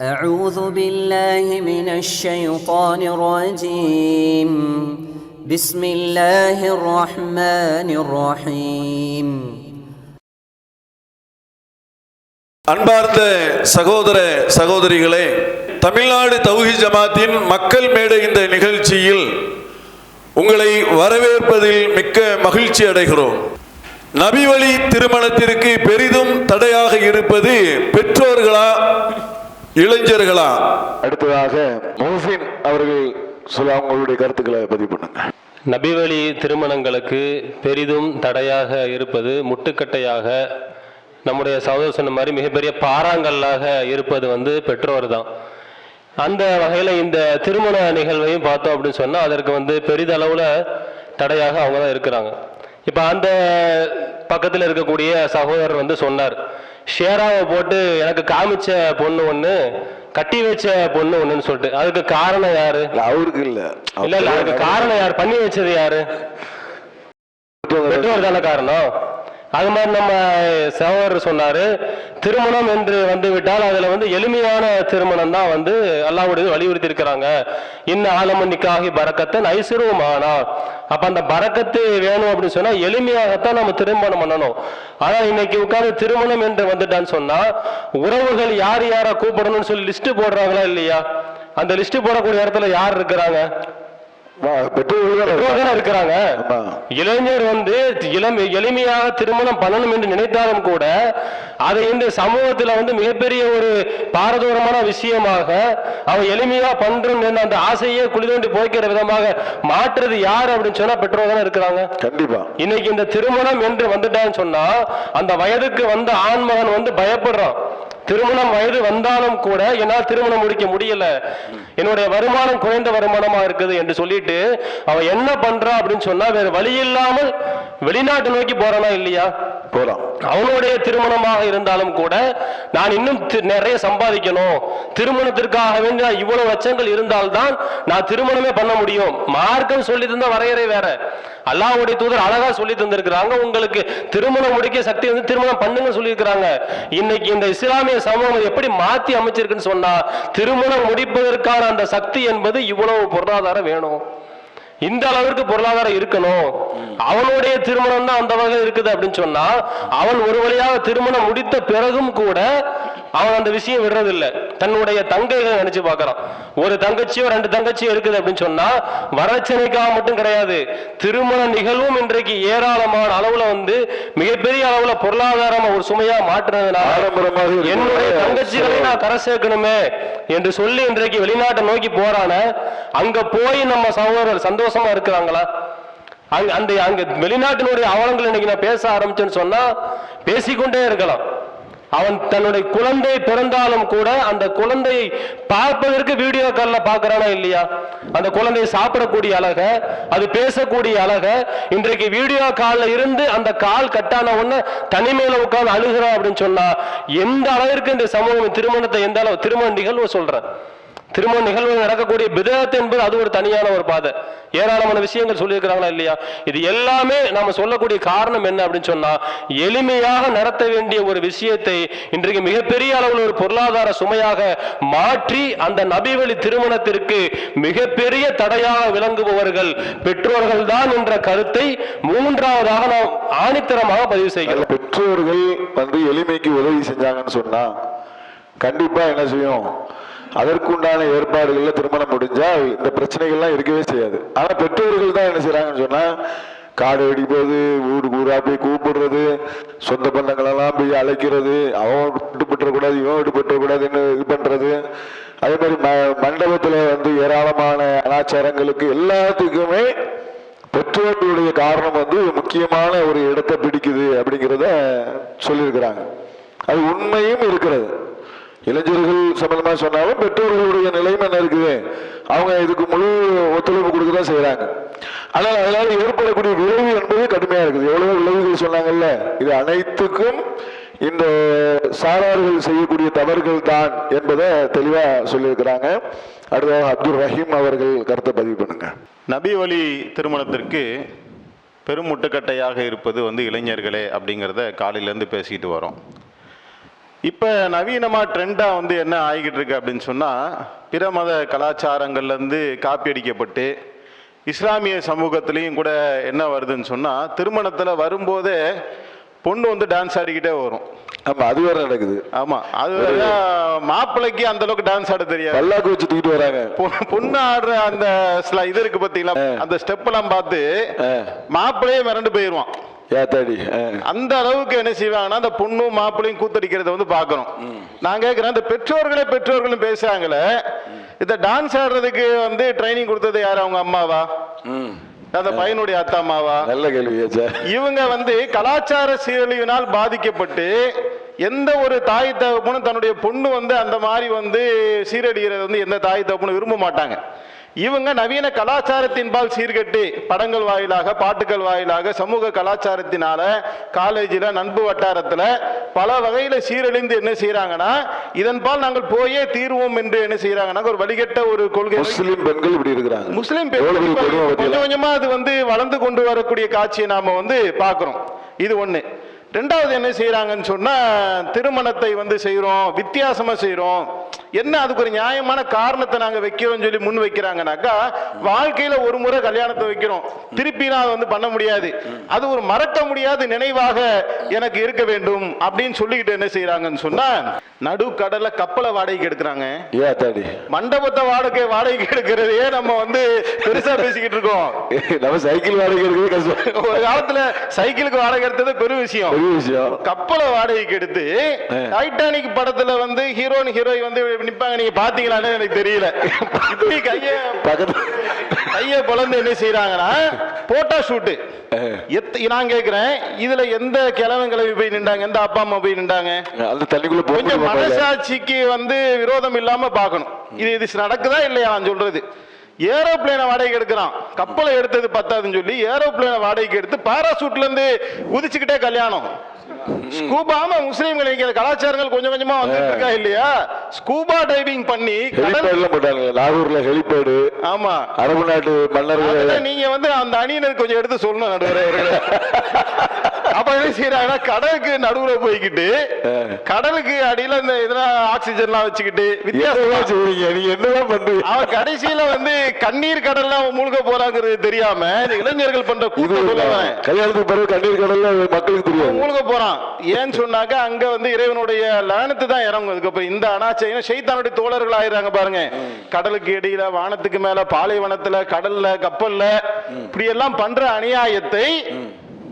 أعوذ بالله من الشيطان الرجيم بسم الله الرحمن الرحيم அன்பார்ந்த சகோதர சகோதரிகளே தமிழ்நாடு தௌஹி ஜமாத்தின் மக்கள் மேடை இந்த நிகழ்ச்சியில் உங்களை வரவேற்பதில் மிக்க மகிழ்ச்சி அடைகிறோம் நபி வழி திருமணத்திற்கு பெரிதும் தடையாக இருப்பது பெற்றோர்களா இளைஞர்களா? அடுத்ததாக மோசின் அவர்கள் சொல்ல அவங்களுடைய கருத்துக்களை பதிவு பண்ணுங்க. நபிவழி திருமணங்களுக்கு பெரிதும் தடையாக இருப்பது முட்டுக்கட்டையாக நம்முடைய சகோதரர் சொன்ன மாதிரி மிகப்பெரிய பாறாங்கல்லாக இருப்பது வந்து பெற்றோர் தான். அந்த வகையில் இந்த திருமண நிகழ்வையும் பார்த்தோம் அப்படின்னு சொன்னால் அதற்கு வந்து பெரிதளவில் தடையாக அவங்க தான் இருக்கிறாங்க. இப்போ அந்த பக்கத்தில் இருக்கக்கூடிய சகோதரர் வந்து சொன்னார் ஷேராவை போட்டு எனக்கு காமிச்ச பொண்ணு ஒன்று கட்டி வச்ச பொண்ணு ஒன்றுன்னு சொல்லிட்டு. அதுக்கு காரணம் யாரு? அவருக்கு இல்ல. இல்ல இல்ல அதுக்கு காரணம் யார்? பண்ணி வச்சது யாரு? பெற்றோர் தானே காரணம்? அது மாதிரி நம்ம சகோதரர் சொன்னாரு திருமணம் என்று வந்து விட்டால் அதுல வந்து எளிமையான திருமணம் தான் வந்து அல்லாவுடைய வலியுறுத்தி இருக்கிறாங்க இன்னும் ஆலமன் பறக்கத்தை ஐசிறுவமானா. அப்ப அந்த பறக்கத்து வேணும் அப்படின்னு சொன்னா எளிமையாகத்தான் நம்ம திருமணம் பண்ணணும். ஆனா இன்னைக்கு உட்காந்து திருமணம் என்று வந்துட்டான்னு சொன்னா உறவுகள் யார் யாரை கூப்பிடணும்னு சொல்லி லிஸ்ட் போடுறாங்களா இல்லையா? அந்த லிஸ்ட் போடக்கூடிய இடத்துல யார் இருக்கிறாங்க? இருக்கிறாங்க. இளைஞர் வந்து எளிமையாக திருமணம் பண்ணணும் என்று நினைத்தாலும் கூட அதை இந்த சமூகத்துல வந்து மிகப்பெரிய ஒரு பாரதூரமான விஷயமாக அவன் எளிமையா பண்றோம் அந்த ஆசையே குளிதோண்டி போய்க்கிற விதமாக மாற்றுறது யார் அப்படின்னு சொன்னா பெற்றோர் தானே இருக்கிறாங்க. கண்டிப்பா. இன்னைக்கு இந்த திருமணம் என்று வந்துட்டான்னு சொன்னா அந்த வயதுக்கு வந்த ஆண்மகன் வந்து பயப்படுறான். திருமணம் வயது வந்தாலும் கூட என்னால் திருமணம் முடிக்க முடியல. என்னுடைய வருமானம் குறைந்த வருமானமா இருக்குது என்று சொல்லிட்டு அவன் என்ன பண்றான் அப்படின்னு சொன்னா வேற வழி இல்லாமல் வெளிநாட்டு நோக்கி போறானா இல்லையா? போலாம். அவனுடைய திருமணமாக இருந்தாலும் கூட நான் இன்னும் நிறைய சம்பாதிக்கணும். திருமணத்திற்காக வேண்டிய இவ்வளவு லட்சங்கள் இருந்தால்தான் நான் திருமணமே பண்ண முடியும். மார்க்கம் சொல்லி தந்த வரையறை வேற. அல்லாஹ்வுடைய தூதர் அழகா சொல்லி தந்திருக்கிறாங்க. உங்களுக்கு திருமணம் முடிக்க சக்தி வந்து திருமணம் பண்ணுங்க சொல்லியிருக்கிறாங்க. இன்னைக்கு இந்த இஸ்லாமிய சமூகம் எப்படி மாத்தி அமைச்சிருக்குன்னு சொன்னா திருமணம் முடிப்பதற்கான அந்த சக்தி என்பது இவ்வளவு பொருளாதாரம் வேணும். இந்த அளவிற்கு பொருளாதாரம் இருக்கணும். அவனுடைய திருமணம் தான் அந்த வகை இருக்குது அப்படின்னு சொன்னா அவன் ஒரு வழியாக திருமணம் முடித்த பிறகும் கூட அவன் அந்த விஷயம் விடுறதில்ல. தன்னுடைய தங்கைகளை நினைச்சு பார்க்கறான். ஒரு தங்கச்சியோ ரெண்டு தங்கச்சியோ இருக்குது அப்படின்னு சொன்னா வரட்சணைக்காக மட்டும் கிடையாது. திருமண நிகழ்வும் இன்றைக்கு ஏராளமான அளவுல வந்து மிகப்பெரிய அளவுல பொருளாதாரம் ஒரு சுமையா இருக்கிற என்னுடைய தங்கச்சிகளை நான் கரை சேர்க்கணுமே என்று சொல்லி இன்றைக்கு வெளிநாட்டை நோக்கி போறான அங்க போய் நம்ம சகோதரர் சந்தோஷமா இருக்கிறாங்களா? அங்க அந்த அங்க வெளிநாட்டினுடைய அவலங்கள் இன்னைக்கு நான் பேச ஆரம்பிச்சேன்னு சொன்னா பேசிக்கொண்டே இருக்கலாம். அவன் தன்னுடைய குழந்தை பிறந்தாலும் கூட அந்த குழந்தையை பார்ப்பதற்கு வீடியோ காலில் பார்க்குறானா இல்லையா? அந்த குழந்தை சாப்பிடக்கூடிய அழக அது பேசக்கூடிய அழக இன்றைக்கு வீடியோ காலில் இருந்து அந்த கால் கட்டான உடனே தனிமையில உட்கார்ந்து அழுகிறான் அப்படின்னு சொன்னா எந்த அளவிற்கு இந்த சமூகம் திருமணத்தை எந்த அளவு திருமண நிகழ்வு சொல்றேன். திருமண நிகழ்வு நடக்கக்கூடிய விதத்தை என்பது அது ஒரு தனியான ஒரு பாதை. ஏராளமான விஷயங்கள் சொல்லியிருக்கிறாங்களா இல்லையா? இது எல்லாமே நாம சொல்லக்கூடிய காரணம் என்ன அப்படின்னு சொன்னா எளிமையாக நடத்த வேண்டிய ஒரு விஷயத்தை இன்றைக்கு மிகப்பெரிய அளவில் ஒரு பொருளாதார சுமையாக மாற்றி அந்த நபிவழி திருமணத்திற்கு மிகப்பெரிய தடையாக விளங்குபவர்கள் பெற்றோர்கள் தான் என்ற கருத்தை மூன்றாவதாக நாம் ஆணித்தரமாக பதிவு செய்கிறோம். பெற்றோர்கள் வந்து எளிமைக்கு உதவி செஞ்சாங்கன்னு சொன்னா கண்டிப்பா என்ன செய்யும்? அதற்குண்டான ஏற்பாடுகள்ல திருமணம் முடிஞ்சா இந்த பிரச்சனைகள்லாம் இருக்கவே செய்யாது. ஆனா பெற்றோர்கள் தான் என்ன செய்கிறாங்கன்னு சொன்னா காடு வெடிப்பது போது ஊர் ஊரா போய் கூப்பிடுறது சொந்த பந்தங்களெல்லாம் போய் அழைக்கிறது அவன் விட்டுப்பட்டுற இவன் விட்டுப்பட்டுற இது பண்றது. அதே மாதிரி ம மண்டபத்துல வந்து ஏராளமான அனாச்சாரங்களுக்கு எல்லாத்துக்குமே பெற்றோர்களுடைய காரணம் வந்து முக்கியமான ஒரு இடத்தை பிடிக்குது அப்படிங்கிறத சொல்லியிருக்கிறாங்க. அது உண்மையும் இருக்கிறது. இளைஞர்கள் சம்பந்தமா சொன்னாலும் பெற்றோர்களுடைய நிலைமை என்ன இருக்குது? அவங்க இதுக்கு முழு ஒத்துழைப்பு கொடுக்க தான் செய்யறாங்க ஆனால் அதனால ஏற்படக்கூடிய விளைவு என்பது கடுமையா இருக்குது. எவ்வளோ விளைவுகள் சொன்னாங்கல்ல? இது அனைத்துக்கும் இந்த சாரார்கள் செய்யக்கூடிய தவறுகள் தான் என்பதை தெளிவா சொல்லியிருக்கிறாங்க. அடுத்ததாக அப்துல் ரஹீம் அவர்கள் கருத்தை பதிவு பண்ணுங்க. நபி வழி திருமணத்திற்கு பெரும் முட்டுக்கட்டையாக இருப்பது வந்து இளைஞர்களே அப்படிங்கிறத காலையிலேருந்து பேசிக்கிட்டு வரோம். இப்போ நவீனமாக ட்ரெண்டாக வந்து என்ன ஆகிக்கிட்டு இருக்கு அப்படின்னு சொன்னால் பிற மத கலாச்சாரங்கள்லேருந்து காப்பி அடிக்கப்பட்டு இஸ்லாமிய சமூகத்திலையும் கூட என்ன வருதுன்னு சொன்னால் திருமணத்தில் வரும்போதே பொண்ணு வந்து டான்ஸ் ஆடிக்கிட்டே வரும். ஆமா அது வேற நடக்குது. ஆமாம் அது வேற மாப்பிள்ளைக்கு அந்த அளவுக்கு டான்ஸ் ஆட தெரியாது. பல்லாக்கு வச்சு தூக்கிட்டு வராங்க. பொண்ணு ஆடுற அந்த இது இருக்கு பார்த்தீங்களா அந்த ஸ்டெப் எல்லாம் பார்த்து மாப்பிள்ளையே மிரண்டு போயிடுவான் ஏத்தாடி ஆ. அந்த அளவுக்கு என்ன செய்வாங்கன்னா அந்த பொண்ணும் மாப்பிள்ளையும் கூத்தடிக்கிறத வந்து பார்க்கறோம் நான் கேட்கிறேன் இந்த பெற்றோர்களே பெற்றோர்களும் பேசுறாங்களே இந்த டான்ஸ் ஆடுறதுக்கு வந்து ட்ரைனிங் கொடுத்தது யார் அவங்க அம்மாவா? ம். அந்த பையனுடைய அத்தா அம்மாவா? நல்ல கேள்வி இவங்க வந்து கலாச்சார சீரழிவினால் பாதிக்கப்பட்டு எந்த ஒரு தாய் தகப்பனும் தன்னுடைய பொண்ணு வந்து அந்த மாதிரி வந்து சீரழிகிறது வந்து எந்த தாய் தகப்பனும் விரும்ப மாட்டாங்க. இவங்க நவீன கலாச்சாரத்தின்பால் சீர்கட்டி படங்கள் வாயிலாக பாட்டுகள் வாயிலாக சமூக கலாச்சாரத்தினால காலேஜில் நண்பு வட்டாரத்தில் பல வகையில் சீரழிந்து என்ன செய்றாங்கன்னா இதன்பால் நாங்கள் போயே தீர்வோம் என்று என்ன செய்றாங்கன்னா ஒரு வழிகட்ட ஒரு கொள்கை முஸ்லிம் பெண்கள் இப்படி இருக்கிறாங்க. முஸ்லிம் பெண்கள்? கொஞ்சம் கொஞ்சமா அது வந்து வளர்ந்து கொண்டு வரக்கூடிய காட்சியை நாம வந்து பார்க்கிறோம். இது ஒண்ணு. ரெண்டாவது என்ன செய்யறாங்கன்னு சொன்னா திருமணத்தை வந்து செய்றோம் வித்தியாசமா செய்றோம். என்ன அதுக்கு ஒரு நியாயமான காரணத்தை நாங்க வைக்கிறோம் சொல்லி முன் வைக்கிறாங்கனாக்கா வாழ்க்கையில ஒரு முறை கல்யாணத்தை வைக்கிறோம். திருப்பி நான் வந்து பண்ண முடியாது. அது ஒரு மறக்க முடியாத நினைவாக எனக்கு இருக்க வேண்டும் அப்படின்னு சொல்லிக்கிட்டு என்ன செய்யறாங்கன்னு சொன்னா நடுக்கடல கப்பலை வாடகைக்கு எடுக்கிறாங்க. ஏத்தாடி மண்டபத்தை வாடகை வாடகைக்கு எடுக்கிறதையே நம்ம வந்து பெருசா பேசிக்கிட்டு இருக்கோம். நம்ம சைக்கிள் வாடகை எடுக்கிறது கஷ்டம். ஒரு காலத்துல சைக்கிளுக்கு வாடகை எடுத்தது பெரும் விஷயம். பெரிய விஷயம். கப்பலை வாடகைக்கு எடுத்து டைட்டானிக் படத்துல வந்து ஹீரோயின் ஹீரோயின் வந்து நிப்பாங்க நீங்க பாத்தீங்களான்னு எனக்கு தெரியல. கைய கைய குழந்தை என்ன செய்யறாங்கன்னா போட்டோ ஷூட்டு நான் கேக்குறேன் இதுல எந்த கிழவன் கிளவி போய் நின்றாங்க எந்த அப்பா அம்மா போய் நின்றாங்க? அந்த தண்ணிக்குள்ள கொஞ்சம் மனசாட்சிக்கு வந்து விரோதம் இல்லாம பார்க்கணும். இது இது நடக்குதா இல்லையா நான் சொல்றது? ஏரோப்ளேனை வாடகைக்கு எடுக்கிறான். கப்பலை எடுத்தது பத்தாதுன்னு சொல்லி ஏரோப்ளேனை வாடகைக்கு எடுத்து பாராசூட்ல இருந்து குதிச்சுக்கிட்டே கல்யாணம். ஸ்கூபாம முஸ்லீம்கள் இங்க கலாச்சாரங்கள் கொஞ்சம் கொஞ்சமா வந்துட்டு இருக்கா இல்லையா? ஸ்கூபா டைவிங் பண்ணி கடல் ஹெலிபேட்லாம் போட்டாங்க நாகூர்ல ஹெலிபேடு. ஆமா. அரபு நாட்டு மன்னர்கள் நீங்க வந்து அந்த அணியினர் கொஞ்சம் எடுத்து சொல்லணும் நடுவரே. அப்ப என்ன செய்யறாங்கன்னா கடலுக்கு நடுவுல போய்கிட்டு கடலுக்கு அடியில இந்த இதெல்லாம் ஆக்சிஜன்லாம் வச்சுக்கிட்டு வித்தியாசமா செய்றீங்க நீங்க என்னதான் பண்றீங்க? அவன் கடைசியில வந்து கண்ணீர் கடல்ல மூழ்க போறாங்கிறது தெரியாம இந்த இளைஞர்கள் பண்ற கூட்டம் கல்யாணத்துக்கு பிறகு கண்ணீர் கடல்ல மக்களுக்கு தெரியாது. மூழ்க போறான். ஏன்னு சொன்னாக்க அங்க வந்து இறைவனுடைய லானத்து தான் இறங்கும். அதுக்கப்புறம் இந்த அனாச்சையும் ஷைத்தானுடைய தோழர்கள் ஆயிடுறாங்க பாருங்க. கடலுக்கு இடையில வானத்துக்கு மேல பாலைவனத்துல கடல்ல கப்பல்ல இப்படி எல்லாம் பண்ற அநியாயத்தை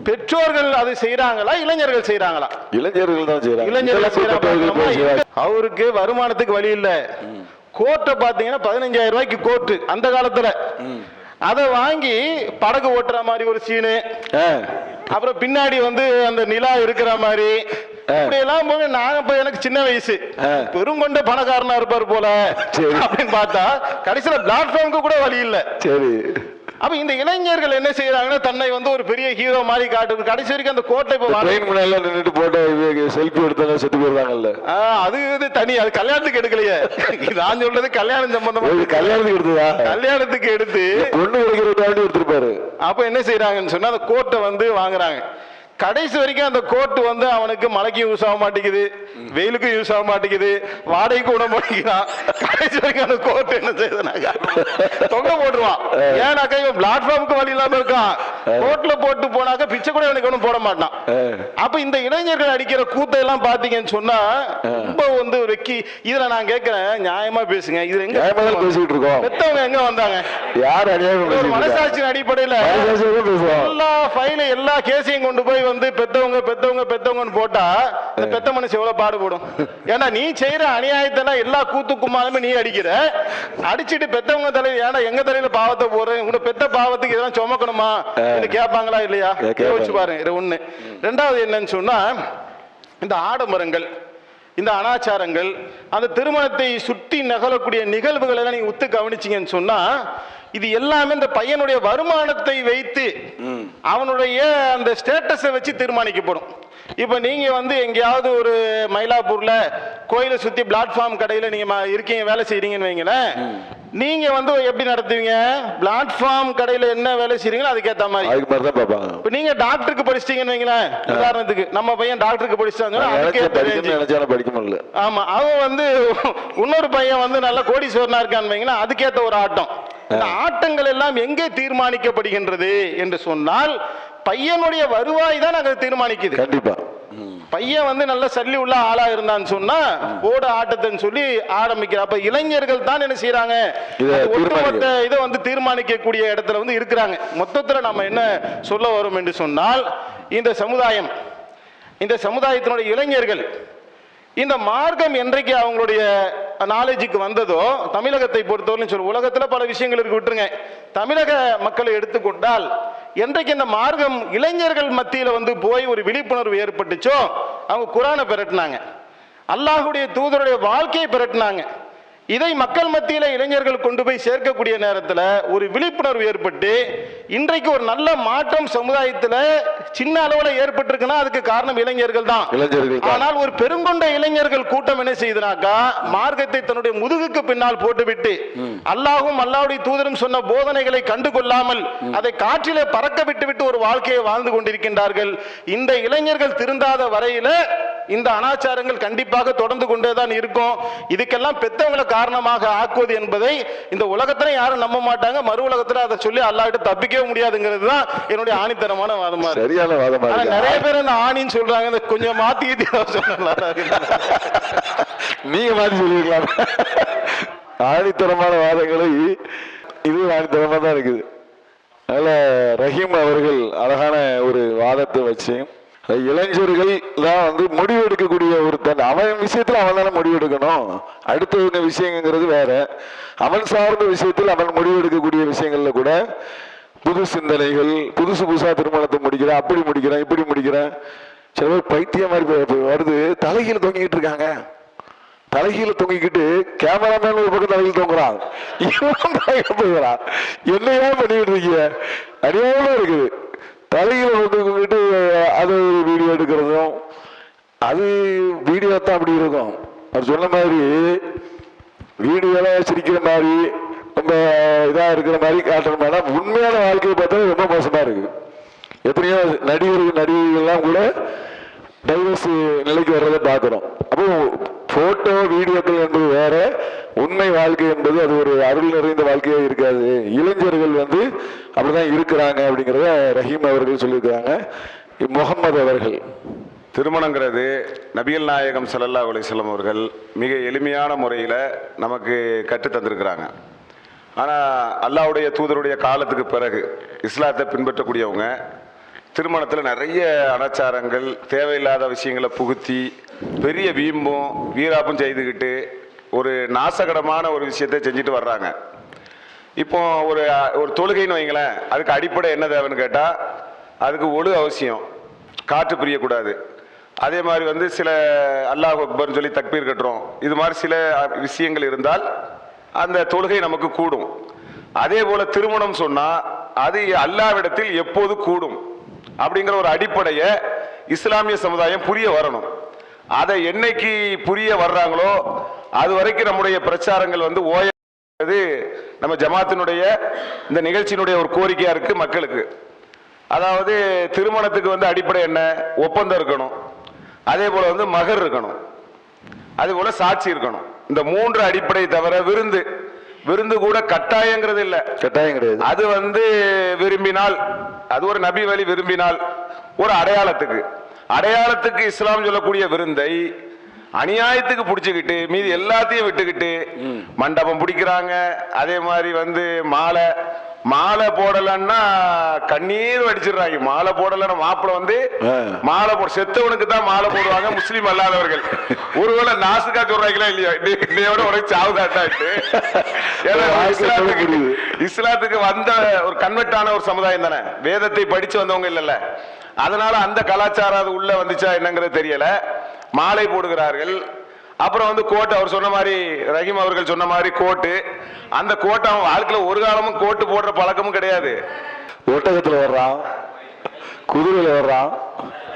பெற்றோர்கள் அது செய்றாங்களா இளைஞர்கள் செய்றாங்களா? இளைஞர்கள் தான் செய்யறாங்க இளைஞர்கள் போய். அவருக்கு வருமானத்துக்கு வழி இல்ல. கோர்ட்டை பாத்தீங்கன்னா பதினஞ்சாயிரம் ரூபாய்க்கு கோர்ட்டு அந்த காலத்துல. அதை வாங்கி படகு ஓட்டுற மாதிரி ஒரு சீனு அப்புறம் பின்னாடி வந்து அந்த நிலா இருக்கிற மாதிரி. இப்படி எல்லாம் போக நான் இப்ப எனக்கு சின்ன வயசு. பெருங்கொண்ட பணக்காரனா இருப்பார் போல. சரி. அப்படின்னு பார்த்தா கடைசியில பிளாட்ஃபார்முக்கு கூட வழி இல்ல. சரி. அப்ப இந்த இளைஞர்கள் என்ன செய்யறாங்கன்னா தன்னை வந்து ஒரு பெரிய ஹீரோ மாதிரி காட்டு கடைசி வரைக்கும் அந்த கோட்டை இப்ப முன்னால நின்னுட்டு போட்டோ செல்ஃபி எடுத்தவங்க செத்து போயிருந்தாங்கல்ல அது இது தனி அது கல்யாணத்துக்கு எடுக்கலையே. நான் சொல்றது கல்யாணம் சம்பந்தமா. கல்யாணத்துக்கு எடுத்ததா? கல்யாணத்துக்கு எடுத்து பொண்ணு கிடைக்கிறதாண்டி எடுத்திருப்பாரு. அப்ப என்ன செய்யறாங்கன்னு சொன்னா அந்த கோட்டை வந்து வாங்குறாங்க. கடைசி வரைக்கும் அந்த கோட்டு வந்து அவனுக்கு மழைக்கும் யூஸ் ஆக மாட்டேங்குது வெயிலுக்கும் யூஸ் ஆக மாட்டேங்குது வாடகைக்கு விட மாட்டேங்கிறான் கடைசி வரைக்கும் அந்த கோட்டு என்ன செய்யுதுனாக்கா தொங்க போட்டுருவான். ஏன்னாக்கா இவன் பிளாட்ஃபார்முக்கு வழி இல்லாம இருக்கான். கோட்ல போட்டு போனாக்க பிச்சை கூட எனக்கு ஒன்றும் போட மாட்டான். அப்ப இந்த இளைஞர்கள் அடிக்கிற கூத்தை எல்லாம் பாத்தீங்கன்னு சொன்னா ரொம்ப வந்து ஒரு வெக்கி இதுல நான் கேட்கிறேன் நியாயமா பேசுங்க. இதுல எங்க பேசிக்கிட்டு இருக்கோம் பெத்தவங்க எங்க வந்தாங்க? யார் ஒரு? மனசாட்சியின் அடிப்படையில எல்லா ஃபைல எல்லா கேஸையும் கொண்டு போய் வந்து பெத்தவங்க பெத்தவங்க பெத்தவங்கன்னு போட்டா இந்த பெத்த மனுஷன் எவ்வளவு பாடுபடும்? ஏன்னா நீ செய்யற அநியாயத்தெல்லாம் எல்லா கூத்துக்குமாலுமே நீ அடிக்கிற. அடிச்சிட்டு பெத்தவங்க தலையில ஏன்னா எங்க தலையில பாவத்தை போடுற உங்க பெத்த பாவத்துக்கு இதெல்லாம் சுமக்கணுமா? கேட்பாங்களா இல்லையா. யோசிச்சு பாருங்க இது ஒண்ணு. ரெண்டாவது என்னன்னு சொன்னா இந்த ஆடம்பரங்கள் இந்த அனாச்சாரங்கள் அந்த திருமணத்தை சுற்றி நகலக்கூடிய நிகழ்வுகள் எல்லாம் நீங்க உத்து கவனிச்சீங்கன்னு சொன்னா இது எல்லாமே இந்த பையனுடைய வருமானத்தை வைத்து அவனுடைய அந்த ஸ்டேட்டஸை வச்சு தீர்மானிக்கப்படும் இப்போ நீங்க வந்து எங்கேயாவது ஒரு மயிலாப்பூர்ல கோயிலை சுத்தி பிளாட்ஃபார்ம் கடையில நீங்க ம- இருக்கீங்க வேலை செய்றீங்கன்னு வைங்களேன். நீங்க வந்து எப்படி நடத்துவீங்க? பிளாட்ஃபார்ம் கடையில என்ன வேலை செய்றீங்களோ அதுக்கேத்த மாதிரி. அதுக்கு மாதிரி தான் பார்ப்பாங்க. இப்ப நீங்க டாக்டருக்கு படிச்சிட்டீங்கன்னு வைங்களேன் உதாரணத்துக்கு நம்ம பையன் டாக்டருக்கு. படிக்கணும்னு நினைச்சாலும் படிக்க முடியல. ஆமா அவன் வந்து இன்னொரு பையன் வந்து நல்ல கோடீஸ்வரனா இருக்கான்னு வைங்களேன் அதுக்கேத்த ஒரு ஆட்டம். இந்த ஆட்டங்கள் எல்லாம் எங்கே தீர்மானிக்கப்படுகின்றது என்று சொன்னால் பையனுடைய வருவாய் தான் அங்க தீர்மானிக்குது. கண்டிப்பா. பையன் வந்து நல்ல சல்லி உள்ள ஆளா இருந்தான்னு சொன்னா போட ஆட்டத்தைன்னு சொல்லி ஆரம்பிக்கிற அப்ப இளைஞர்கள் தான் என்ன செய்யறாங்க ஒட்டுமொத்த இதை வந்து தீர்மானிக்கக்கூடிய இடத்துல வந்து இருக்கிறாங்க. மொத்தத்துல நம்ம என்ன சொல்ல வரோம் என்று சொன்னால் இந்த சமுதாயம் இந்த சமுதாயத்தினுடைய இளைஞர்கள் இந்த மார்க்கம் என்றைக்கு அவங்களுடைய நாலேஜுக்கு வந்ததோ தமிழகத்தை பொறுத்தவரையும் சொல்ல உலகத்தில் பல விஷயங்கள் இருக்கு விட்டுருங்க. தமிழக மக்களை எடுத்துக்கொண்டால் என்றைக்கு இந்த மார்க்கம் இளைஞர்கள் மத்தியில் வந்து போய் ஒரு விழிப்புணர்வு ஏற்பட்டுச்சோ அவங்க குரானை பெரட்டினாங்க. அல்லாஹுடைய தூதருடைய வாழ்க்கையை பெரட்டினாங்க. இதை மக்கள் மத்தியில் இளைஞர்கள் கொண்டு போய் சேர்க்கக்கூடிய நேரத்தில் ஒரு விழிப்புணர்வு ஏற்பட்டு இன்றைக்கு ஒரு நல்ல மாற்றம் சமுதாயத்துல சின்ன அளவுல ஏற்பட்டிருக்குன்னா அதுக்கு காரணம் இளைஞர்கள் தான். ஆனால் ஒரு பெருங்கொண்ட இளைஞர்கள் கூட்டம் என்ன செய்யுதுனாக்கா மார்க்கத்தை தன்னுடைய முதுகுக்கு பின்னால் போட்டுவிட்டு அல்லாஹும் அல்லாஹ்வுடைய தூதரும் சொன்ன போதனைகளை கண்டு கொள்ளாமல் அதை காற்றிலே பறக்க விட்டு விட்டு ஒரு வாழ்க்கையை வாழ்ந்து கொண்டிருக்கின்றார்கள். இந்த இளைஞர்கள் திருந்தாத வரையில இந்த அனாச்சாரங்கள் கண்டிப்பாக தொடர்ந்து கொண்டே தான் இருக்கும். இதுக்கெல்லாம் பெத்தவங்களை காரணமாக ஆக்குவது என்பதை இந்த உலகத்துல யாரும் நம்ப மாட்டாங்க. மறு உலகத்துல அதை சொல்லி அல்லாஹ்கிட்ட தப்பிக்கவே முடியாதுங்கிறது தான் என்னுடைய ஆணித்தரமான வாதமா இருக்கு. சரியான வாதமா இருக்கு. நிறைய பேர் இந்த ஆணின்னு சொல்றாங்க கொஞ்சம் மாத்தி நீங்க மாத்தி சொல்லிருக்கலாம். ஆணித்தரமான வாதங்களை இது ஆணித்தரமா தான் இருக்குது. அதனால ரஹீம் அவர்கள் அழகான ஒரு வாதத்தை வச்சு இளைஞர்கள் தான் வந்து முடிவு எடுக்கக்கூடிய ஒரு தன் அவன் விஷயத்துல அவன் தானே முடிவு எடுக்கணும் அடுத்தவங்க விஷயங்கிறது வேற. அவன் சார்ந்த விஷயத்தில் அவன் முடிவு எடுக்கக்கூடிய விஷயங்கள்ல கூட புது சிந்தனைகள் புதுசு புதுசா திருமணத்தை முடிக்கிறேன் அப்படி முடிக்கிறேன் இப்படி முடிக்கிறேன். சில பேர் பைத்தியம் மாதிரி வருது. தலைகீழ தொங்கிக்கிட்டு இருக்காங்க. தலைகீழ தொங்கிக்கிட்டு கேமராமேன் ஒரு பக்கம் தலையில் தொங்குறான். இவன் தலையில போகிறான் என்னையா பண்ணிட்டு இருக்கீங்க? அநியாயமா இருக்குது. தலைகீழ தொங்கிக்கிட்டு அது ஒரு வீடியோ எடுக்கிறதும் அது வீடியோ தான் அப்படி இருக்கும். அவர் சொன்ன மாதிரி வீடியோலாம் சிரிக்கிற மாதிரி ரொம்ப இதாக இருக்கிற மாதிரி காட்டுற மாதிரி உண்மையான வாழ்க்கையை பார்த்தா ரொம்ப மோசமாக இருக்குது எத்தனையோ நடிகர்கள் நடிகைகள்லாம் கூட டைவர்ஸ் நிலைக்கு வர்றதை பார்க்குறோம். அப்போ ஃபோட்டோ வீடியோக்கள் என்பது வேற உண்மை வாழ்க்கை என்பது அது ஒரு அருள் நிறைந்த வாழ்க்கையே இருக்காது. இளைஞர்கள் வந்து அப்படிதான் இருக்கிறாங்க அப்படிங்கிறத ரஹீம் அவர்கள் சொல்லியிருக்கிறாங்க. முகமது அவர்கள். திருமணங்கிறது நபிகள் நாயகம் சல்லல்லா அலைஹி அவர்கள் மிக எளிமையான முறையில் நமக்கு கற்றுத்தந்திருக்கிறாங்க. ஆனால் அல்லாஹ்வுடைய தூதருடைய காலத்துக்கு பிறகு இஸ்லாத்தை பின்பற்றக்கூடியவங்க திருமணத்தில் நிறைய அனாச்சாரங்கள் தேவையில்லாத விஷயங்களை புகுத்தி பெரிய வீம்பும் வீராப்பும் செய்துக்கிட்டு ஒரு நாசகரமான ஒரு விஷயத்தை செஞ்சுட்டு வர்றாங்க. இப்போ ஒரு ஒரு தொழுகைன்னு வைங்களேன் அதுக்கு அடிப்படை என்ன தேவைன்னு கேட்டால் அதுக்கு ஒழு அவசியம். காற்று பிரியக்கூடாது. அதே மாதிரி வந்து சில அல்லாஹ் அக்பர்னு சொல்லி தக்பீர் கட்டுறோம். இது மாதிரி சில விஷயங்கள் இருந்தால் அந்த தொழுகை நமக்கு கூடும். அதே போல திருமணம் சொன்னா அது அல்லாவிடத்தில் எப்போது கூடும்? அப்படிங்கிற ஒரு அடிப்படையை இஸ்லாமிய சமுதாயம் புரிய வரணும். அதை என்னைக்கு புரிய வர்றாங்களோ அது வரைக்கும் நம்முடைய பிரச்சாரங்கள் வந்து ஓய நம்ம ஜமாத்தினுடைய இந்த நிகழ்ச்சியினுடைய ஒரு கோரிக்கையா இருக்கு மக்களுக்கு. அதாவது திருமணத்துக்கு வந்து அடிப்படை என்ன? ஒப்பந்தம் இருக்கணும். அதே போல வந்து மகர் இருக்கணும். அதே போல சாட்சி இருக்கணும். இந்த மூன்று அடிப்படை தவிர விருந்து. விருந்து கூட கட்டாயங்கிறது இல்லை. கட்டாயம் கிடையாது. அது வந்து விரும்பினால் அது ஒரு நபி வழி விரும்பினால் ஒரு அடையாளத்துக்கு. அடையாளத்துக்கு இஸ்லாம் சொல்லக்கூடிய விருந்தை அநியாயத்துக்கு பிடிச்சுக்கிட்டு மீதி எல்லாத்தையும் விட்டுக்கிட்டு மண்டபம் பிடிக்கிறாங்க. அதே மாதிரி வந்து மாலை மாலை போடலன்னா கண்ணீர் வடிச்சிடுறாங்க. மாலை போடலன்னா மாப்பிளை வந்து. மாலை போட செத்தவனுக்கு தான் மாலை போடுவாங்க முஸ்லீம் அல்லாதவர்கள். ஒருவேளை நாசுக்கா சொல்றாங்களா இல்லையா? இன்னை- இன்னையோட உனக்கு சாவுதாட்டாட்டு இஸ்லாத்துக்கு. இஸ்லாத்துக்கு வந்த ஒரு கன்வெர்ட் ஆன ஒரு சமுதாயம் தானே? வேதத்தை படிச்சு வந்தவங்க இல்லல்ல. அதனால அந்த கலாச்சாரம் அது உள்ள வந்துச்சா என்னங்கிறது தெரியல. மாலை போடுகிறார்கள். அப்புறம் வந்து கோட் அவர் சொன்ன மாதிரி ரஹீம் அவர்கள் சொன்ன மாதிரி கோட்டு. அந்த கோட்டை அவன் வாழ்க்கையில ஒரு காலமும் கோட்டு போடுற பழக்கமும் கிடையாது. ஒட்டகத்துல வர்றான். குதிரையில வர்றான்.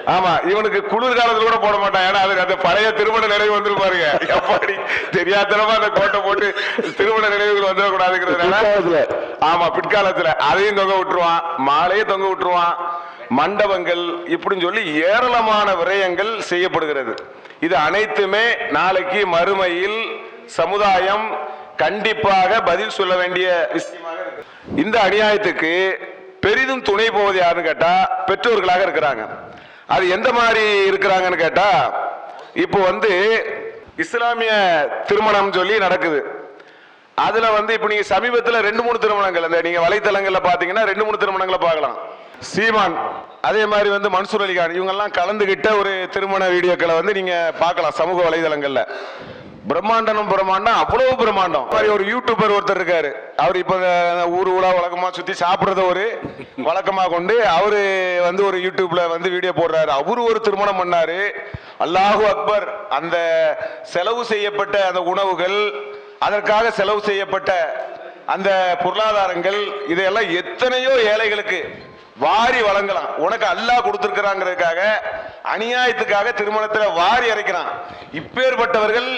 ஆமா இவனுக்கு குளிர் காலத்துல கூட போட மாட்டான். ஏன்னா அதுக்கு அந்த பழைய திருமண நினைவு வந்துரும் பாருங்க. எப்படி? தெரியாதனமா அந்த கோட்டை போட்டு திருமண நினைவுகள் வந்துடக்கூடாதுங்கிறதுனால. ஆமா பிற்காலத்துல. அதையும் தொங்க விட்டுருவான். மாலையும் தொங்க விட்டுருவான். மண்டபங்கள் இப்படின்னு சொல்லி ஏராளமான விரயங்கள் செய்யப்படுகிறது. இது அனைத்துமே நாளைக்கு மறுமையில் சமுதாயம் கண்டிப்பாக பதில் சொல்ல வேண்டிய விஷயமாக இருக்கு இந்த அநியாயத்துக்கு பெரிதும் துணை போவது யாருன்னு கேட்டா பெற்றோர்களாக இருக்கிறாங்க. அது எந்த மாதிரி இருக்கிறாங்கன்னு கேட்டா இப்போ வந்து இஸ்லாமிய திருமணம் சொல்லி நடக்குது. அதுல வந்து இப்ப நீங்க சமீபத்துல ரெண்டு மூணு திருமணங்கள் அந்த நீங்க வலைத்தளங்கள்ல பாத்தீங்கன்னா ரெண்டு மூணு திருமணங்களை பார்க்கலாம். சீமான் அதே மாதிரி வந்து மன்சூர் அலிகான் இவங்கெல்லாம் கலந்துகிட்ட ஒரு திருமண வீடியோக்களை வந்து நீங்க பார்க்கலாம் சமூக வலைதளங்கள்ல. பிரம்மாண்டனும் பிரம்மாண்டம் அவ்வளவு பிரம்மாண்டம். மாதிரி ஒரு யூடியூபர் ஒருத்தர் இருக்காரு. அவர் இப்ப ஊர் ஊரா வழக்கமா சுத்தி சாப்பிடுறத ஒரு வழக்கமா கொண்டு அவரு வந்து ஒரு யூடியூப்ல வந்து வீடியோ போடுறாரு. அவரு ஒரு திருமணம் பண்ணாரு. அல்லாஹு அக்பர் அந்த செலவு செய்யப்பட்ட அந்த உணவுகள் அதற்காக செலவு செய்யப்பட்ட அந்த பொருளாதாரங்கள் இதையெல்லாம் எத்தனையோ ஏழைகளுக்கு வாரி வழங்கலாம். உனக்கு அல்லாஹ் கொடுத்திருக்கிறாங்கிறதுக்காக அநியாயத்துக்காக திருமணத்தில் வாரி அரைக்கிறான். இப்பேற்பட்டவர்கள்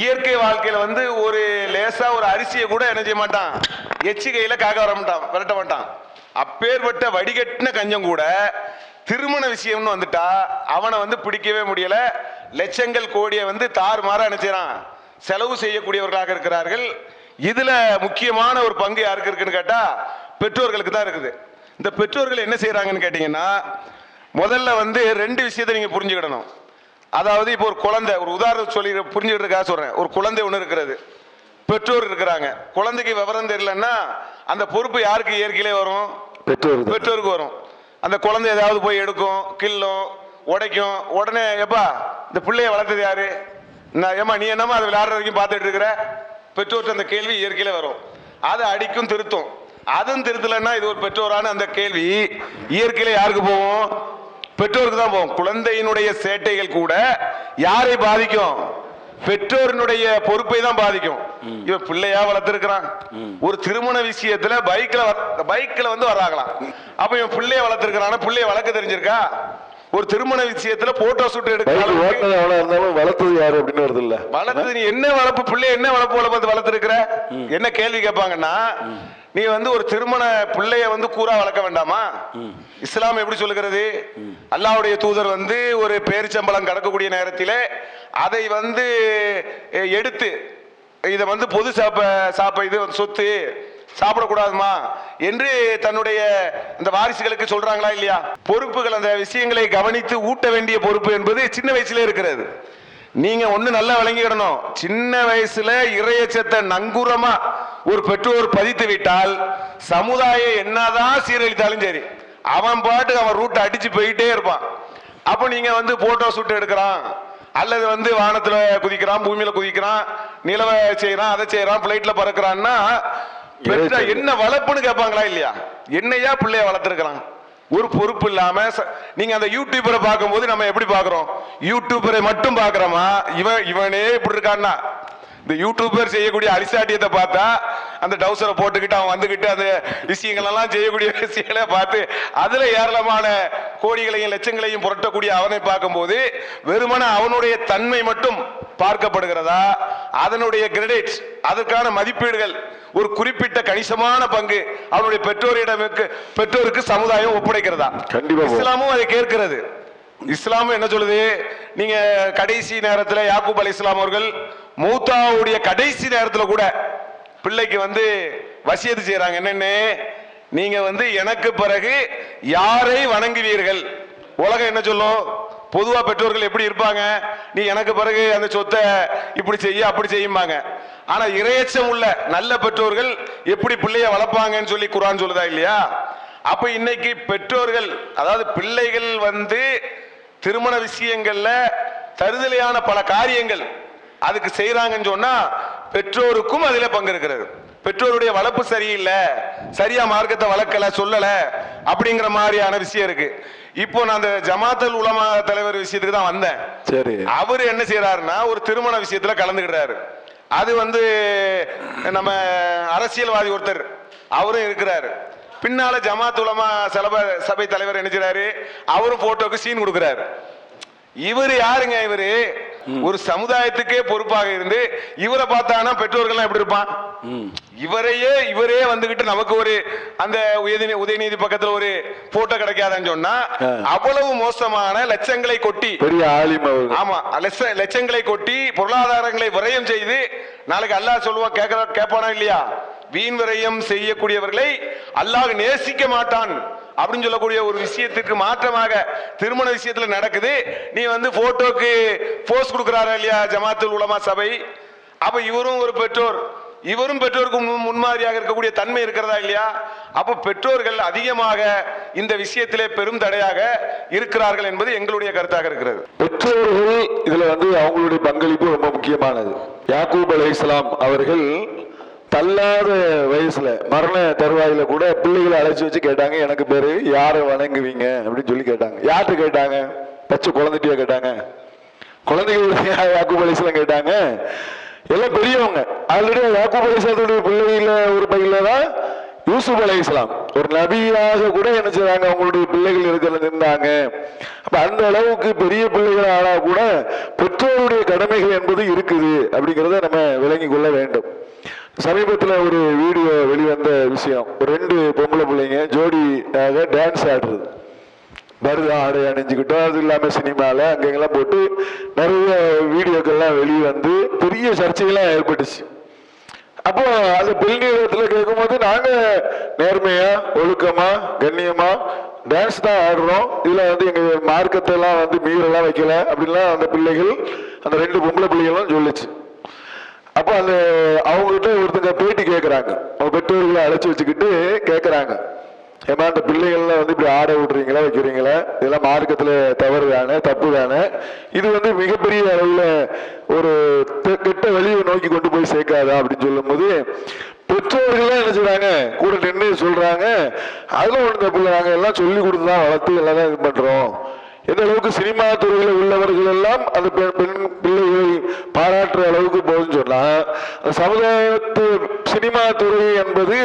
இயற்கை வாழ்க்கையில வந்து ஒரு லேசா ஒரு அரிசியை கூட என்ன செய்ய மாட்டான். எச்சிகையில காக்க வர மாட்டான் விரட்ட மாட்டான். அப்பேற்பட்ட வடிகட்டின கஞ்சம் கூட திருமண விஷயம்னு வந்துட்டா அவனை வந்து பிடிக்கவே முடியல. லட்சங்கள் கோடியை வந்து தாறுமாற நினைச்சான் செலவு செய்யக்கூடியவர்களாக இருக்கிறார்கள். இதுல முக்கியமான ஒரு பங்கு யாருக்கு இருக்குன்னு கேட்டா பெற்றோர்களுக்கு தான் இருக்குது. இந்த பெற்றோர்கள் என்ன செய்யறாங்கன்னு கேட்டீங்கன்னா முதல்ல வந்து ரெண்டு விஷயத்தை நீங்க புரிஞ்சுக்கிடணும். அதாவது இப்போ ஒரு குழந்தை ஒரு உதாரணம் சொல்லி புரிஞ்சுக்கிட்டு சொல்றேன். ஒரு குழந்தை ஒன்று இருக்கிறது. பெற்றோர் இருக்கிறாங்க. குழந்தைக்கு விவரம் தெரியலன்னா அந்த பொறுப்பு யாருக்கு இயற்கையிலே வரும்? பெற்றோர் பெற்றோருக்கு வரும். அந்த குழந்தை ஏதாவது போய் எடுக்கும் கில்லும் உடைக்கும். உடனே எப்பா இந்த பிள்ளைய வளர்த்தது யாரு? நான் ஏமா நீ என்னமா அதை விளையாடுற வரைக்கும் பார்த்துட்டு இருக்கிற? பெற்றோர்கிட்ட அந்த கேள்வி இயற்கையில வரும். அதை அடிக்கும் திருத்தும். அதுவும் திருத்தலைன்னா இது ஒரு பெற்றோரான அந்த கேள்வி. இயற்கையில யாருக்கு போகும் பெற்றோருக்கு தான் போகும் குழந்தையினுடைய சேட்டைகள் கூட யாரை பாதிக்கும்? பெற்றோரினுடைய பொறுப்பை தான் பாதிக்கும். இவன் பிள்ளையா வளர்த்திருக்கிறான். ஒரு திருமண விஷயத்துல பைக்ல பைக்ல வந்து வர்றாங்களாம் அப்ப இவன் பிள்ளைய வளர்த்திருக்கிறான்? பிள்ளைய வளர்க்க தெரிஞ்சிருக்கா? ஒரு திருமண விஷயத்துல போட்டோ ஷூட் பைக் எடுக்க ஓட்டினது எவ்வளவு இருந்தாலும் வளர்த்தது யாரு அப்படின்னு வருது இல்ல? வளர்த்தது நீ என்ன வளர்ப்பு பிள்ளை என்ன வளர்ப்பு வளர்ப்பு வளர்த்துருக்கிற? என்ன கேள்வி கேட்பாங்கன்னா நீ வந்து ஒரு திருமண பிள்ளைய வந்து கூறா வளர்க்க வேண்டாமா? இஸ்லாம் எப்படி சொல்லுகிறது? அல்லாஹ்வுடைய தூதர் வந்து ஒரு பேரிச்சம்பளம் கடக்கக்கூடிய நேரத்திலே அதை வந்து எடுத்து இதை வந்து பொது சாப்ப சாப்ப இது வந்து சொத்து சாப்பிடக்கூடாதுமா என்று தன்னுடைய அந்த வாரிசுகளுக்கு சொல்றாங்களா இல்லையா? பொறுப்புகள் அந்த விஷயங்களை கவனித்து ஊட்ட வேண்டிய பொறுப்பு என்பது சின்ன வயசுல இருக்கிறது. நீங்க ஒண்ணு நல்லா விளங்கிடணும் சின்ன வயசுல இறையச்சத்தை நங்குரமா ஒரு பெற்றோர் பதித்து விட்டால் சமுதாயம் என்னதான் சீரழித்தாலும் சரி அவன் பாட்டு அவன் ரூட்டை அடிச்சு போயிட்டே இருப்பான். அப்போ நீங்க வந்து போட்டோ ஷூட் எடுக்கிறான் அல்லது வந்து வானத்துல குதிக்கிறான் பூமியில குதிக்கிறான் நிலவை செய்யறான் அதை செய்யறான் பிளைட்ல பறக்கிறான்னா பெற்ற என்ன வளர்ப்புன்னு கேட்பாங்களா இல்லையா? என்னையா பிள்ளைய வளர்த்துருக்கிறான்? ஒரு பொறுப்பு இல்லாம நீங்க அந்த யூடியூபரை பார்க்கும்போது நம்ம எப்படி பார்க்கறோம்? யூடியூபரை மட்டும் பார்க்கறோமா? இவன் இவனே இப்படி இருக்கான்னா? இந்த யூடியூபர் செய்யக்கூடிய அரிசாட்டியத்தை பார்த்தா அந்த டவுசரை போட்டுக்கிட்டு அவன் வந்துகிட்டு அந்த விஷயங்கள் எல்லாம் செய்யக்கூடிய விஷயங்களை பார்த்து அதுல ஏராளமான கோடிகளையும் லட்சங்களையும் புரட்டக்கூடிய அவனை பார்க்கும்போது வெறுமன அவனுடைய தன்மை மட்டும் பார்க்கப்படுகிறதா? அதனுடைய கிரெடிட்ஸ் அதற்கான மதிப்பீடுகள் ஒரு குறிப்பிட்ட கணிசமான பங்கு அவனுடைய பெற்றோரிடமுக்கு பெற்றோருக்கு சமுதாயம் ஒப்படைக்கிறதா? கண்டிப்பா. இஸ்லாமும் அதை கேட்கிறது. இஸ்லாம் என்ன சொல்லுது? நீங்க கடைசி நேரத்துல யாக்கூப் அலி இஸ்லாம் அவர்கள் மூத்தாவுடைய கடைசி நேரத்தில் கூட பிள்ளைக்கு வந்து வசியத்து செய்யறாங்க என்னன்னு? நீங்க வந்து எனக்கு பிறகு யாரை வணங்குவீர்கள்? உலகம் என்ன சொல்லும்? பொதுவா பெற்றோர்கள் எப்படி இருப்பாங்க? நீ எனக்கு பிறகு அந்த சொத்தை இப்படி செய்ய அப்படி செய்யும்பாங்க. ஆனா இரையச்சம் உள்ள நல்ல பெற்றோர்கள் எப்படி பிள்ளைய வளர்ப்பாங்கன்னு சொல்லி குரான் சொல்லுதா இல்லையா? அப்ப இன்னைக்கு பெற்றோர்கள் அதாவது பிள்ளைகள் வந்து திருமண விஷயங்கள்ல தருதலையான பல காரியங்கள் அதுக்கு செய்யறாங்கன்னு சொன்னா பெற்றோருக்கும் அதுல பங்கு இருக்கிறது. பெற்றோருடைய வளர்ப்பு சரியில்லை சரியா மார்க்கத்தை வளர்க்கல சொல்லல அப்படிங்கிற மாதிரியான விஷயம் இருக்கு. இப்போ நான் அந்த ஜமாத்தல் உலமா தலைவர் விஷயத்துக்கு தான் வந்தேன். சரி. அவர் என்ன செய்யறாருன்னா ஒரு திருமண விஷயத்துல கலந்துக்கிட்டாரு. அது வந்து நம்ம அரசியல்வாதி ஒருத்தர் அவரும் இருக்கிறாரு. பின்னால ஜமாத் உலமா சலப சபை தலைவர் என்ன செய்றாரு? அவரும் போட்டோக்கு சீன் கொடுக்குறாரு. இவர் யாருங்க இவரு? ஒரு சமுதாயத்துக்கே பொறுப்பாக இருந்து இவரை பார்த்தானா பெற்றோர்கள்லாம் எப்படி இருப்பான்? இவரையே இவரே வந்துகிட்டு நமக்கு ஒரு அந்த உதயநீதி பக்கத்துல ஒரு போட்டோ கிடைக்காதுன்னு சொன்னா அவ்வளவு மோசமான லட்சங்களை கொட்டி பெரிய ஆமா லட்ச- லட்சங்களை கொட்டி பொருளாதாரங்களை விரயம் செய்து நாளைக்கு அல்லாஹ் சொல்லுவா கேட்கிற கேட்பானா இல்லையா? வீண் விரயம் செய்யக்கூடியவர்களை அல்லாஹ் நேசிக்க மாட்டான். அப்படின்னு சொல்லக்கூடிய ஒரு விஷயத்துக்கு மாற்றமாக திருமண விஷயத்துல நடக்குது. நீ வந்து போட்டோக்கு போஸ் கொடுக்குறாரா இல்லையா ஜமாத்துல் உலமா சபை? அப்ப இவரும் ஒரு பெற்றோர். இவரும் பெற்றோருக்கு முன்- முன்மாதிரியாக இருக்கக்கூடிய தன்மை இருக்கிறதா இல்லையா? அப்ப பெற்றோர்கள் அதிகமாக இந்த விஷயத்திலே பெரும் தடையாக இருக்கிறார்கள் என்பது எங்களுடைய கருத்தாக இருக்கிறது. பெற்றோர்கள் இதுல வந்து அவங்களுடைய பங்களிப்பு ரொம்ப முக்கியமானது. யாக்கூப் அலைஹிஸ்ஸலாம் அவர்கள் தள்ளாத வயசுல மரண தருவாயில கூட பிள்ளைகளை அழைச்சி வச்சு கேட்டாங்க எனக்கு பேரு யாரை வணங்குவீங்க? அப்படின்னு சொல்லி கேட்டாங்க. யார்கிட்ட கேட்டாங்க? பச்சை குழந்தைட்டியா கேட்டாங்க. குழந்தைகள் யாக்கூப் அலைஹிஸ்ஸலாம் கேட்டாங்க. எல்லாம் பெரியவங்க. ஆல்ரெடி யாக்கூப் அலைஹிஸ்ஸலாத்துடைய பிள்ளைகள ஒரு பையில தான் யூசுப் அலைஹிஸ்ஸலாம் ஒரு நபியாக கூட என்ன செய்றாங்க? அவங்களுடைய பிள்ளைகள் இருக்கிறது இருந்தாங்க. அப்ப அந்த அளவுக்கு பெரிய பிள்ளைகள் ஆனா கூட பெற்றோருடைய கடமைகள் என்பது இருக்குது அப்படிங்கிறத நம்ம விளங்கி கொள்ள வேண்டும். சமீபத்தில் ஒரு வீடியோ வெளிவந்த விஷயம். ஒரு ரெண்டு பொம்பளை பிள்ளைங்க ஜோடியாக டான்ஸ் ஆடுறது. பருதா ஆடை அணிஞ்சுக்கிட்டோம் அது இல்லாமல் சினிமாவில் அங்கெல்லாம் போட்டு நிறைய வீடியோக்கள்லாம் வெளியே வந்து பெரிய சர்ச்சைகள்லாம் ஏற்பட்டுச்சு. அப்போ அது பெருநிறுவனத்துல கேட்கும்போது நாங்கள் நேர்மையாக ஒழுக்கமாக கண்ணியமாக டான்ஸ் தான் ஆடுறோம். இதில் வந்து எங்கள் மார்க்கத்தை எல்லாம் வந்து மீறெல்லாம் வைக்கல அப்படின்லாம் அந்த பிள்ளைகள் அந்த ரெண்டு பொம்பளை பிள்ளைகளும் சொல்லுச்சு. அப்போ அந்த அவங்ககிட்ட ஒருத்தங்க பேட்டி கேட்குறாங்க அவங்க பெற்றோர்களை அழைச்சி வச்சுக்கிட்டு கேட்குறாங்க ஏமா அந்த பிள்ளைகள்லாம் வந்து இப்படி ஆட விடுறீங்களா வைக்கிறீங்களா? இதெல்லாம் மார்க்கத்தில் தவறு தானே தப்பு தானே? இது வந்து மிகப்பெரிய அளவில் ஒரு கெட்ட வழியை நோக்கி கொண்டு போய் சேர்க்காதா அப்படின்னு சொல்லும்போது பெற்றோர்கள் என்ன செய்றாங்க கூட நின்று சொல்றாங்க. அதில் ஒண்ணு தப்பு இல்லை. நாங்க எல்லாம் சொல்லி கொடுத்து தான் வளர்த்து எல்லாம் தான் இது பண்றோம். எந்த அளவுக்கு சினிமா துறையில் உள்ளவர்கள் எல்லாம் அந்த பெண் பெண் பிள்ளைகளை பாராட்டுற அளவுக்கு போகுதுன்னு சொன்னால் சமுதாயத்து சினிமா துறை என்பது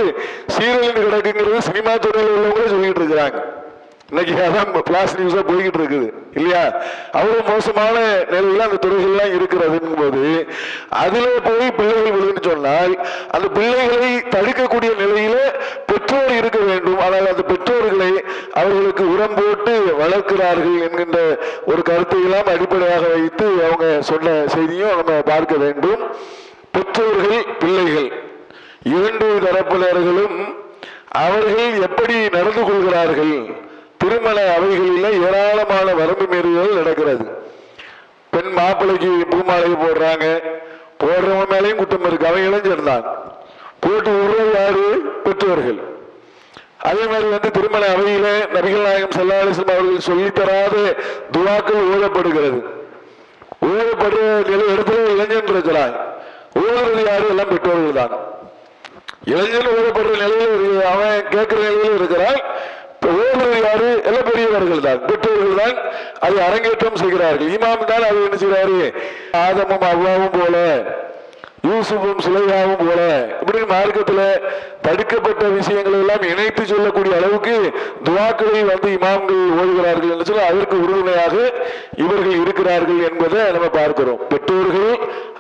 சீரழிந்து கிடக்குங்கிறது சினிமா துறையில் உள்ளவங்களே சொல்லிட்டு இருக்கிறாங்க. இன்னைக்கு அதான் பிளாஸ் நியூஸா போய்கிட்டு இருக்குது இல்லையா? அவ்வளவு மோசமான நிலையில அந்த துறைகள்லாம் இருக்கிறதுங்கும் போது அதுல போய் பிள்ளைகள் விழுதுன்னு சொன்னால் அந்த பிள்ளைகளை தடுக்கக்கூடிய நிலையில பெற்றோர் இருக்க வேண்டும். ஆனால் அந்த பெற்றோர்களை அவர்களுக்கு உரம் போட்டு வளர்க்கிறார்கள் என்கின்ற ஒரு கருத்தை எல்லாம் அடிப்படையாக வைத்து அவங்க சொன்ன செய்தியும் நம்ம பார்க்க வேண்டும். பெற்றோர்கள் பிள்ளைகள். இரண்டு தரப்பினர்களும் அவர்கள் எப்படி நடந்து கொள்கிறார்கள்? திருமண அவைகளில் ஏராளமான வரம்பு மீறுதல் நடக்கிறது. பெண் மாப்பிள்ளைக்கு பூமாலை போடுறாங்க. போடுறவங்க மேலேயும் குற்றம் இருக்கு. அவன் இளைஞர் தான். போட்டு விடுறது யாரு பெற்றோர்கள். அதே மாதிரி வந்து திருமண அவையில நபிகள் நாயகம் செல்லாலிசம் அவர்கள் சொல்லித் தராத துவாக்கள் ஊழப்படுகிறது ஊழப்படுற நிலை இடத்துல இளைஞன் இருக்கிறாய். ஊழல் யாரு? எல்லாம் பெற்றோர்கள் தான். இளைஞன் ஊழப்படுற நிலையில் அவன் கேட்கிற நிலையில் இருக்கிறாய். இப்ப யாரு? எல்லாம் பெரியவர்கள் தான். பெற்றோர்கள் தான் அதை அரங்கேற்றம் செய்கிறார்கள். இமாம் தான் அதை என்ன செய்கிறாரு? ஆதமும் அவ்வாவும் போல யூசுஃபும் சுலையாவும் போல. இப்படி மார்க்கத்தில் தடுக்கப்பட்ட விஷயங்களை எல்லாம் இணைத்து சொல்லக்கூடிய அளவுக்கு துவாக்களை வந்து இமாம்கள் ஓதுகிறார்கள் என்று சொல்லி அதற்கு உறுதுணையாக இவர்கள் இருக்கிறார்கள் என்பதை நம்ம பார்க்கிறோம். பெற்றோர்கள்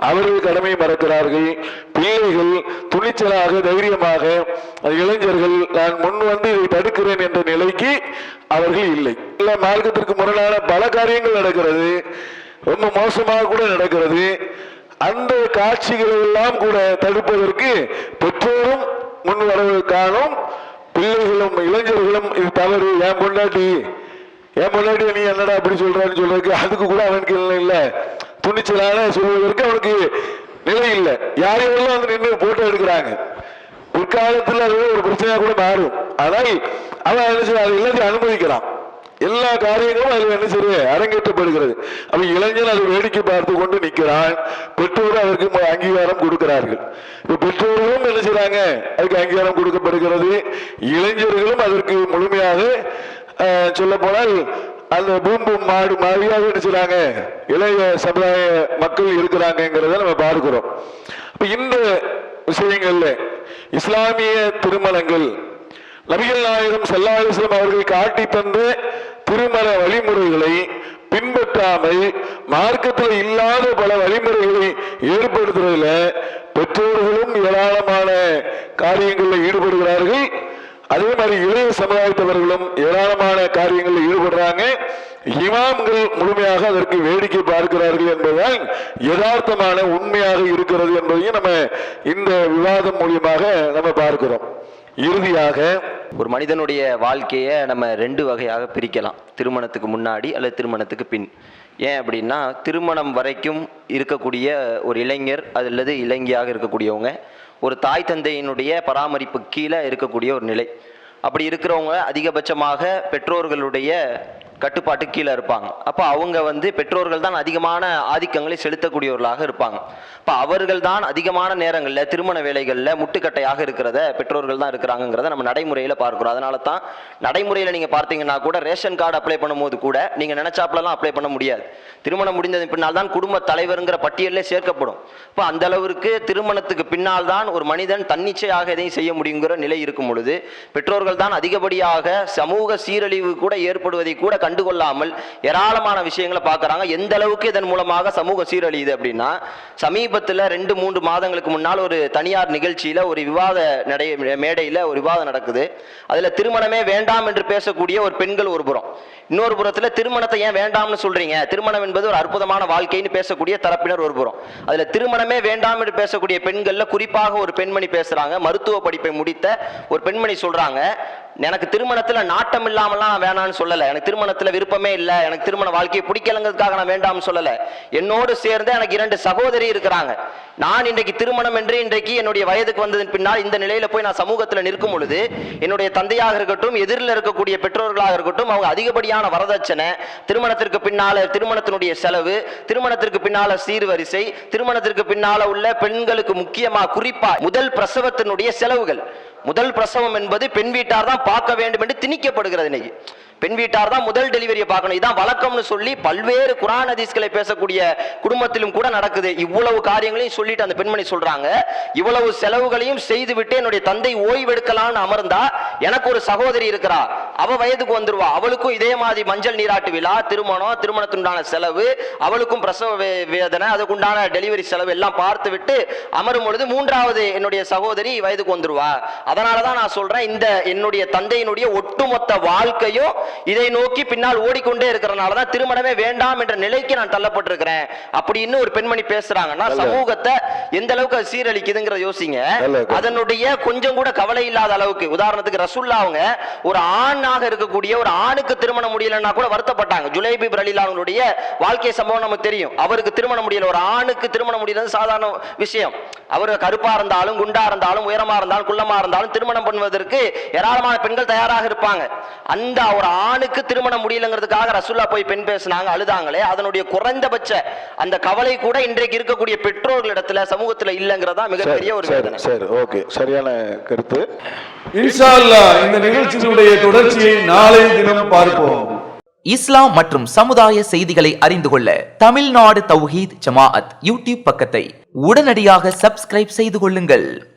அவர்கள் கடமை மறக்கிறார்கள். பிள்ளைகள் துணிச்சலாக தைரியமாக இளைஞர்கள் நான் முன் வந்து இதை தடுக்கிறேன் என்ற நிலைக்கு அவர்கள் இல்லை. இல்லை மார்க்கத்திற்கு முரணான பல காரியங்கள் நடக்கிறது. ரொம்ப மோசமாக கூட நடக்கிறது. அந்த காட்சிகளை எல்லாம் கூட தடுப்பதற்கு பெற்றோரும் முன் வரவு காணும் பிள்ளைகளும் இளைஞர்களும் இது தவறு. என் பொண்டாட்டி என் பொண்டாட்டி நீ என்னடா அப்படி சொல்றான்னு சொல்றதுக்கு அதுக்கு கூட அவனுக்கு இல்லை இல்லை. துணிச்சலான சொல்வதற்கு அவனுக்கு நிலை இல்லை. யாரையெல்லாம் வந்து நின்று போட்டோ எடுக்கிறாங்க? பிற்காலத்தில் அது ஒரு பிரச்சனையாக கூட மாறும். ஆனால் அவன் என்ன செய்ய அதை எல்லாத்தையும் அனுமதிக்கிறான். எல்லா காரியங்களும் அதில் என்ன செய்ய அரங்கேற்றப்படுகிறது. அப்ப இளைஞன் அதை வேடிக்கை பார்த்து கொண்டு நிற்கிறான். பெற்றோர் அதற்கு அங்கீகாரம் கொடுக்கிறார்கள். இப்ப பெற்றோர்களும் என்ன செய்யறாங்க அதுக்கு அங்கீகாரம் கொடுக்கப்படுகிறது. இளைஞர்களும் அதற்கு முழுமையாக சொல்ல போனால் அந்த பூம்பு மாடு மாதிரியாக என்ன செய்றாங்க? இளைய சமுதாய மக்கள் இருக்கிறாங்கிறத நம்ம பார்க்கிறோம். இப்ப இந்த விஷயங்கள்ல இஸ்லாமிய திருமணங்கள் நபிகள் நாயகம் செல்லாலிஸ்லம் அவர்கள் காட்டி தந்த திருமண வழிமுறைகளை பின்பற்றாமல் மார்க்கத்தில் இல்லாத பல வழிமுறைகளை ஏற்படுத்துறதுல பெற்றோர்களும் ஏராளமான காரியங்களில் ஈடுபடுகிறார்கள். அதே மாதிரி இளைய சமுதாயத்தவர்களும் ஏராளமான காரியங்களில் ஈடுபடுறாங்க. இமாம்கள் முழுமையாக அதற்கு வேடிக்கை பார்க்கிறார்கள் என்பதுதான் யதார்த்தமான உண்மையாக இருக்கிறது என்பதையும் நம்ம இந்த விவாதம் மூலியமாக நம்ம பார்க்கிறோம். இறுதியாக ஒரு மனிதனுடைய வாழ்க்கையை நம்ம ரெண்டு வகையாக பிரிக்கலாம். திருமணத்துக்கு முன்னாடி அல்லது திருமணத்துக்கு பின். ஏன் அப்படின்னா திருமணம் வரைக்கும் இருக்கக்கூடிய ஒரு இளைஞர் அல்லது இளைஞியாக இருக்கக்கூடியவங்க ஒரு தாய் தந்தையினுடைய பராமரிப்பு கீழே இருக்கக்கூடிய ஒரு நிலை. அப்படி இருக்கிறவங்க அதிகபட்சமாக பெற்றோர்களுடைய கட்டுப்பாட்டு கீழே இருப்பாங்க. அப்போ அவங்க வந்து பெற்றோர்கள் தான் அதிகமான ஆதிக்கங்களை செலுத்தக்கூடியவர்களாக இருப்பாங்க. அப்போ அவர்கள் தான் அதிகமான நேரங்களில் திருமண வேலைகளில் முட்டுக்கட்டையாக இருக்கிறத பெற்றோர்கள் தான் இருக்கிறாங்கிறத நம்ம நடைமுறையில் பார்க்குறோம். அதனால தான் நடைமுறையில் நீங்கள் பார்த்தீங்கன்னா கூட ரேஷன் கார்டு அப்ளை பண்ணும்போது கூட நீங்கள் நினச்சாப்பிலலாம் அப்ளை பண்ண முடியாது. திருமணம் முடிந்தது பின்னால் தான் குடும்ப தலைவருங்கிற பட்டியலே சேர்க்கப்படும். இப்போ அந்த அளவிற்கு திருமணத்துக்கு பின்னால் தான் ஒரு மனிதன் தன்னிச்சையாக எதையும் செய்ய முடியுங்கிற நிலை இருக்கும் பொழுது பெற்றோர்கள் தான் அதிகப்படியாக சமூக சீரழிவு கூட ஏற்படுவதை கூட கண்டுகொள்ளாமல் ஏராளமான விஷயங்களை பார்க்குறாங்க. எந்த அளவுக்கு இதன் மூலமாக சமூக சீரழியுது அப்படின்னா சமீபத்தில் ரெண்டு மூன்று மாதங்களுக்கு முன்னால் ஒரு தனியார் நிகழ்ச்சியில் ஒரு விவாத நடை மேடையில் ஒரு விவாதம் நடக்குது. அதில் திருமணமே வேண்டாம் என்று பேசக்கூடிய ஒரு பெண்கள் ஒரு புறம். இன்னொரு புறத்தில் திருமணத்தை ஏன் வேண்டாம்னு சொல்கிறீங்க திருமணம் என்பது ஒரு அற்புதமான வாழ்க்கைன்னு பேசக்கூடிய தரப்பினர் ஒரு புறம். அதில் திருமணமே வேண்டாம் என்று பேசக்கூடிய பெண்களில் குறிப்பாக ஒரு பெண்மணி பேசுகிறாங்க மருத்துவ படிப்பை முடித்த ஒரு பெண்மணி சொல்கிறாங்க எனக்கு திருமணத்தில் நாட்டம் இல்லாமலாம் வேணான்னு வேணாம்னு எனக்கு எனக்கு திருமணத்துல விருப்பமே இல்லை. எனக்கு திருமண வாழ்க்கையை பிடிக்கலங்கிறதுக்காக நான் வேண்டாம்னு சொல்லல. என்னோடு சேர்ந்து எனக்கு இரண்டு சகோதரி இருக்கிறாங்க. நான் இன்றைக்கு திருமணம் என்று இன்றைக்கு என்னுடைய வயதுக்கு வந்ததன் பின்னால் இந்த நிலையில போய் நான் சமூகத்தில் நிற்கும் பொழுது என்னுடைய தந்தையாக இருக்கட்டும் எதிரில் இருக்கக்கூடிய பெற்றோர்களாக இருக்கட்டும் அவங்க அதிகப்படியான வரதட்சணை திருமணத்திற்கு பின்னால திருமணத்தினுடைய செலவு திருமணத்திற்கு பின்னால சீர்வரிசை திருமணத்திற்கு பின்னால உள்ள பெண்களுக்கு முக்கியமாக குறிப்பா முதல் பிரசவத்தினுடைய செலவுகள். முதல் பிரசவம் என்பது பெண் வீட்டார் தான் பார்க்க வேண்டும் என்று திணிக்கப்படுகிறது இன்னைக்கு. பெண் வீட்டார் தான் முதல் டெலிவரியை பார்க்கணும். இதான் வழக்கம்னு சொல்லி பல்வேறு குரான் அதிஸ்களை பேசக்கூடிய குடும்பத்திலும் கூட நடக்குது. இவ்வளவு காரியங்களையும் சொல்லிட்டு அந்த பெண்மணி சொல்றாங்க. இவ்வளவு செலவுகளையும் செய்துவிட்டு என்னுடைய தந்தை ஓய்வெடுக்கலாம்னு அமர்ந்தா எனக்கு ஒரு சகோதரி இருக்கிறா. அவ வயதுக்கு வந்துருவா. அவளுக்கும் இதே மாதிரி மஞ்சள் நீராட்டு விழா திருமணம் திருமணத்துண்டான செலவு அவளுக்கும் பிரசவ வேதனை அதுக்குண்டான டெலிவரி செலவு எல்லாம் பார்த்து விட்டு அமரும் பொழுது மூன்றாவது என்னுடைய சகோதரி வயதுக்கு வந்துருவா. அதனால தான் நான் சொல்றேன் இந்த என்னுடைய தந்தையினுடைய ஒட்டுமொத்த வாழ்க்கையும் இதை நோக்கி பின்னால் ஓடிக்கொண்டே இருக்கிறனால தான் திருமணமே வேண்டாம் என்ற நிலைக்கு நான் தள்ளப்பட்டிருக்கிறேன். அப்படின்னு ஒரு பெண்மணி பேசுறாங்கன்னா சமூகத்தை எந்த அளவுக்கு அது சீரழிக்குதுங்கிற யோசிங்க. அதனுடைய கொஞ்சம் கூட கவலை இல்லாத அளவுக்கு உதாரணத்துக்கு ரசுல்லா அவங்க ஒரு ஆணாக இருக்கக்கூடிய ஒரு ஆணுக்கு திருமணம் முடியலன்னா கூட வருத்தப்பட்டாங்க. ஜுலைபி பிரலிலாவுடைய வாழ்க்கை சம்பவம் நமக்கு தெரியும். அவருக்கு திருமணம் முடியல. ஒரு ஆணுக்கு திருமணம் முடியல சாதாரண விஷயம். அவர் கருப்பா இருந்தாலும் குண்டா இருந்தாலும் உயரமா இருந்தாலும் குள்ளமா இருந்தாலும் திருமணம் பண்ணுவதற்கு ஏராளமான பெண்கள் தயாராக இருப்பாங்க. அந்த ஒரு ஆணுக்கு திருமணம் முடியலங்கிறதுக்காக ரசுல்லா போய் பெண் பேசினாங்க அழுதாங்களே. அதனுடைய குறைந்தபட்ச அந்த கவலை கூட இன்றைக்கு இருக்கக்கூடிய பெற்றோர்களிடத்துல சமூகத்துல இல்லைங்கிறதா மிகப்பெரிய ஒரு சரி வேதனை. சரி ஓகே. சரியான கருத்து. இன்ஷா அல்லாஹ் இந்த நிகழ்ச்சியினுடைய தொடர்ச்சியை நாளை தினம் பார்ப்போம். இஸ்லாம் மற்றும் சமுதாய செய்திகளை அறிந்து கொள்ள தமிழ்நாடு தௌஹீத் ஜமாஅத் யூடியூப் பக்கத்தை உடனடியாக சப்ஸ்கிரைப் செய்து கொள்ளுங்கள்.